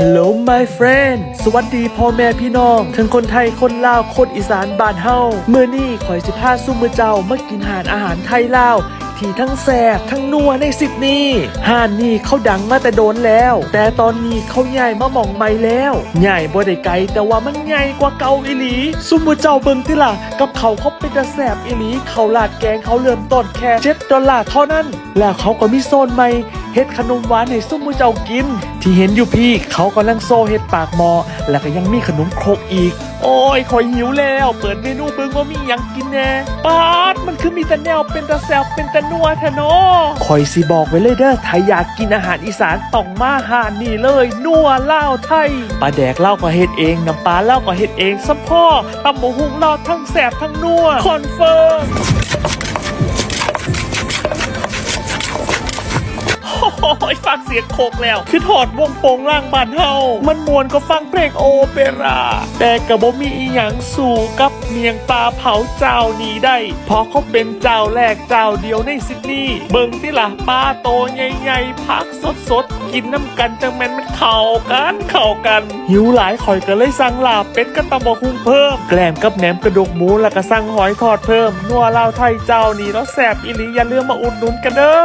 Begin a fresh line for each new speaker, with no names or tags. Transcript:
Hello my friend สวัสดีพ่อแม่พี่น้อง ทั้งคนไทยคนลาวคนอีสานบ้านเฮาเมื่อนี่ข่อยสิพาซุ่มมือเจ้ามากินอาหารอาหารไทยลาวที่ทั้งแสบทั้งนัวในสิบนี้ห้านนี่เขาดังมาแต่โดนแล้ว แต่ตอนนี้เขาใหญ่มาหม่องใหม่แล้ว ใหญ่บ่ได้ไกลแต่ว่ามันใหญ่กว่าเก่าอีหลีซุ่มมือเจ้าเบิ่งติล่ะกับเขาเขาเป็นตะแสบอีหลีเขาลาดแกงเขาเริ่มต้นแค่เจ็ดดอลลาร์เท่านั้น แล้วเขาก็มีโซนใหม่ เฮ็ดขนมหวานให้ซุ่มมือเจ้ากิน ที่เห็นอยู่พี่เขากำลังโซเฮ็ดปากหมอ แล้วก็ยังมีขนมครกอีก โอ้ยคอยหิวแล้ว เปิดเมนูเบิ่งว่ามีหยังกินแน่ปาดมันคือมีแต่แนวเป็นตะแซบเป็นตะนัวท้เนาะคอยสิบอกไว้เลยเด้อถ้าอยากกินอาหารอีสานต้องมาหานี่เลยนัวเล่าไทยปลาแดกเล่าก็เฮ็ดเองน้ำปลาเล่าก็เฮ็ดเองซัพ่อตำหมูหุงเล่าทั้งแสบทั้งนัวคอนเฟิร์ม ยฟังเสียงโคกแล้ว คือถอดวงโปงล่างบานเฮา มันมวนก็ฟังเพลงโอเปร่า แต่กระบ่มีอีหยังสู่กับเมียงปลาเผาเจ้านี้ได้ เพราะเขาเป็นเจ้าแรกเจ้าเดียวในซิดนีย์เบิ่งที่ล่ะปลาโตใหญ่ๆพักสดๆ กินน้ำกันจังแมนมันเข้ากันเข้ากัน หิวหลายข่อยก็เลยสั่งลาบเป็ดกับตำบกหุ่งเพิ่ม แกล้มกับแหนมกระดูกหมูแล้วก็สั่งหอยทอดเพิ่ม นัวลาวไทยเจ้านี่แล้วแสบอีหลีอย่าลืมมาอุดหนุนกันเด้อ